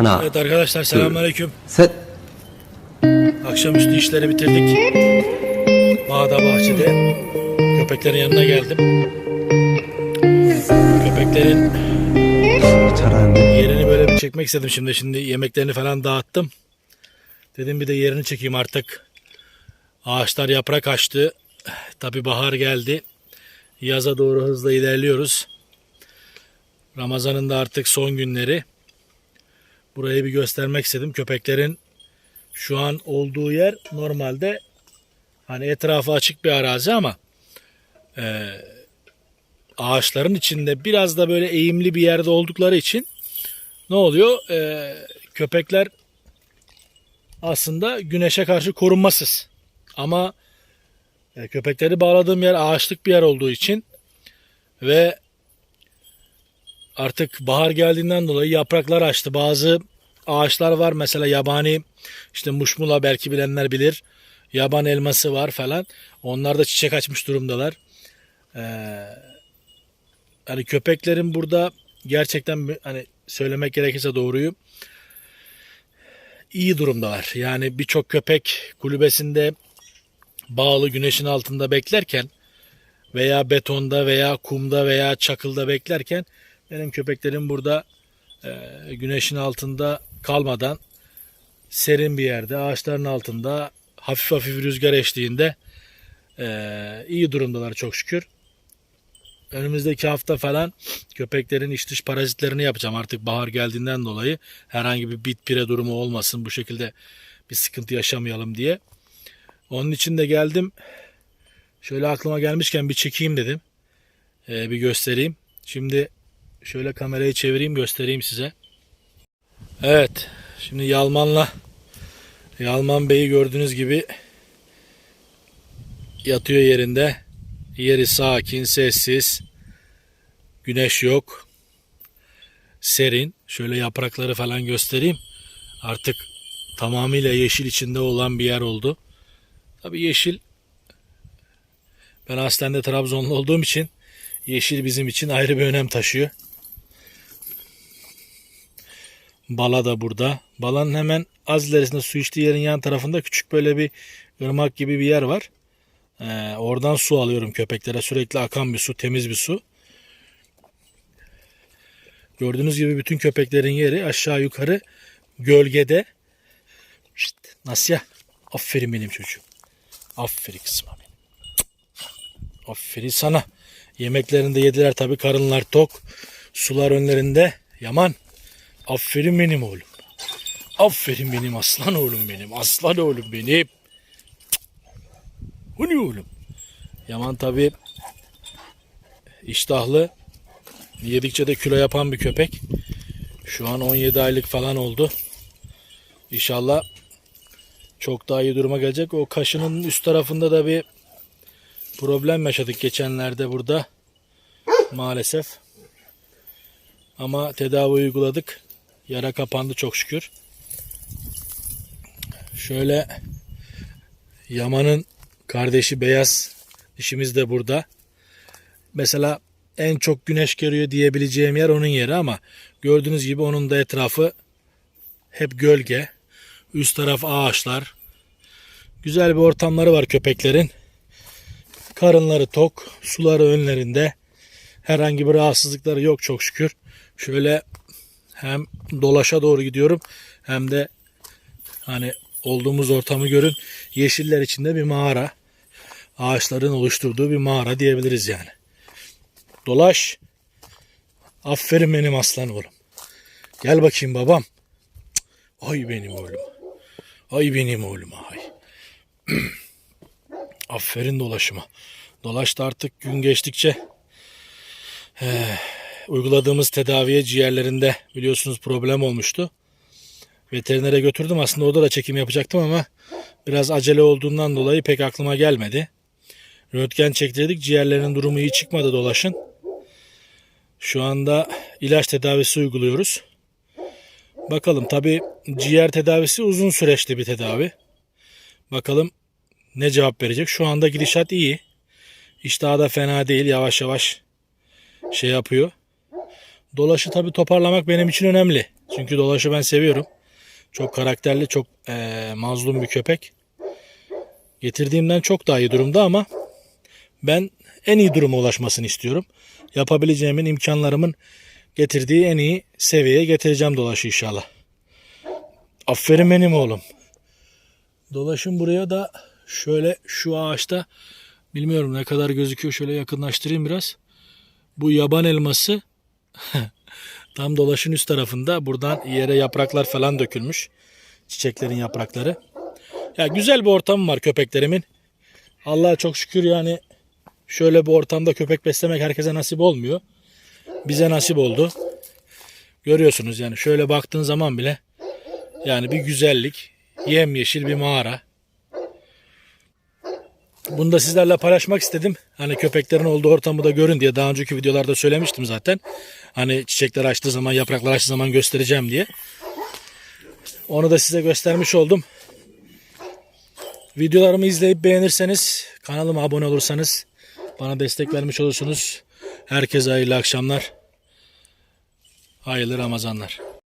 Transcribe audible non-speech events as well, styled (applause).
하나. Evet arkadaşlar selamünaleyküm. Set. Akşamüstü işleri bitirdik. Bağda bahçede köpeklerin yanına geldim. Köpeklerin yerini böyle bir çekmek istedim şimdi. Şimdi yemeklerini falan dağıttım. Dedim bir de yerini çekeyim artık. Ağaçlar yaprak açtı. Tabi bahar geldi. Yaza doğru hızla ilerliyoruz. Ramazan'ın da artık son günleri. Burayı bir göstermek istedim. Köpeklerin şu an olduğu yer normalde hani etrafı açık bir arazi ama e, ağaçların içinde biraz da böyle eğimli bir yerde oldukları için ne oluyor? E, köpekler aslında güneşe karşı korunmasız. Ama e, köpekleri bağladığım yer ağaçlık bir yer olduğu için ve artık bahar geldiğinden dolayı yapraklar açtı. Bazı ağaçlar var mesela yabani işte muşmula belki bilenler bilir. Yaban elması var falan. Onlar da çiçek açmış durumdalar. Ee, hani köpeklerin burada gerçekten hani söylemek gerekirse doğruyu iyi durumdalar. Yani birçok köpek kulübesinde bağlı güneşin altında beklerken veya betonda veya kumda veya çakılda beklerken benim köpeklerim burada e, güneşin altında kalmadan serin bir yerde ağaçların altında hafif hafif rüzgar eşliğinde e, iyi durumdalar çok şükür. Önümüzdeki hafta falan köpeklerin iç dış parazitlerini yapacağım artık bahar geldiğinden dolayı herhangi bir bit pire durumu olmasın bu şekilde bir sıkıntı yaşamayalım diye. Onun için de geldim şöyle aklıma gelmişken bir çekeyim dedim E, bir göstereyim. Şimdi şöyle kamerayı çevireyim göstereyim size. Evet şimdi Yalman'la Yalman Bey'i gördüğünüz gibi yatıyor yerinde. Yeri sakin, sessiz. Güneş yok. Serin. Şöyle yaprakları falan göstereyim. Artık tamamıyla yeşil içinde olan bir yer oldu. Tabii yeşil ben aslen de Trabzonlu olduğum için yeşil bizim için ayrı bir önem taşıyor. Bala da burada. Balanın hemen az ilerisinde su içtiği yerin yan tarafında küçük böyle bir ırmak gibi bir yer var. Ee, oradan su alıyorum köpeklere. Sürekli akan bir su, temiz bir su. Gördüğünüz gibi bütün köpeklerin yeri aşağı yukarı gölgede. Şşt, Nasya. Aferin benim çocuğum. Aferin kızım benim. Aferin sana. Yemeklerini de yediler tabi karınlar tok. Sular önlerinde. Yaman. Aferin benim oğlum. Aferin benim aslan oğlum benim. Aslan oğlum benim. Bu ne oğlum? Yaman tabi iştahlı. Yedikçe de kilo yapan bir köpek. Şu an 17 aylık falan oldu. İnşallah çok daha iyi duruma gelecek. O kaşının üst tarafında da bir problem yaşadık geçenlerde burada. Maalesef. Ama tedavi uyguladık. Yara kapandı çok şükür. Şöyle Yaman'ın kardeşi Beyaz işimiz de burada. Mesela en çok güneş görüyor diyebileceğim yer onun yeri ama gördüğünüz gibi onun da etrafı hep gölge. Üst taraf ağaçlar. Güzel bir ortamları var köpeklerin. Karınları tok, suları önlerinde. Herhangi bir rahatsızlıkları yok çok şükür. Şöyle hem dolaşa doğru gidiyorum hem de hani olduğumuz ortamı görün. Yeşiller içinde bir mağara. Ağaçların oluşturduğu bir mağara diyebiliriz yani. Dolaş. Aferin benim aslan oğlum. Gel bakayım babam. Ay benim oğlum. Ay benim oğlum ay. (clears throat) Aferin dolaşıma. Dolaş da artık gün geçtikçe eh, uyguladığımız tedaviye ciğerlerinde biliyorsunuz problem olmuştu. Veterinere götürdüm. Aslında orada da çekim yapacaktım ama biraz acele olduğundan dolayı pek aklıma gelmedi. Röntgen çektirdik. Ciğerlerinin durumu iyi çıkmadı dolaşın. Şu anda ilaç tedavisi uyguluyoruz. Bakalım tabi ciğer tedavisi uzun süreçli bir tedavi. Bakalım ne cevap verecek. Şu anda gidişat iyi. İştahı da fena değil. Yavaş yavaş şey yapıyor. Dolaşı tabi toparlamak benim için önemli. Çünkü dolaşı ben seviyorum. Çok karakterli, çok eee, mazlum bir köpek. Getirdiğimden çok daha iyi durumda ama ben en iyi duruma ulaşmasını istiyorum. Yapabileceğimin, imkanlarımın getirdiği en iyi seviyeye getireceğim dolaşı inşallah. Aferin benim oğlum. Dolaşım buraya da şöyle şu ağaçta bilmiyorum ne kadar gözüküyor şöyle yakınlaştırayım biraz. Bu yaban elması (laughs) tam dolaşın üst tarafında buradan yere yapraklar falan dökülmüş. Çiçeklerin yaprakları. Ya güzel bir ortam var köpeklerimin. Allah'a çok şükür yani şöyle bir ortamda köpek beslemek herkese nasip olmuyor. Bize nasip oldu. Görüyorsunuz yani şöyle baktığın zaman bile yani bir güzellik, yemyeşil bir mağara. Bunu da sizlerle paylaşmak istedim. Hani köpeklerin olduğu ortamı da görün diye daha önceki videolarda söylemiştim zaten. Hani çiçekler açtığı zaman, yapraklar açtığı zaman göstereceğim diye. Onu da size göstermiş oldum. Videolarımı izleyip beğenirseniz, kanalıma abone olursanız bana destek vermiş olursunuz. Herkese hayırlı akşamlar. Hayırlı Ramazanlar.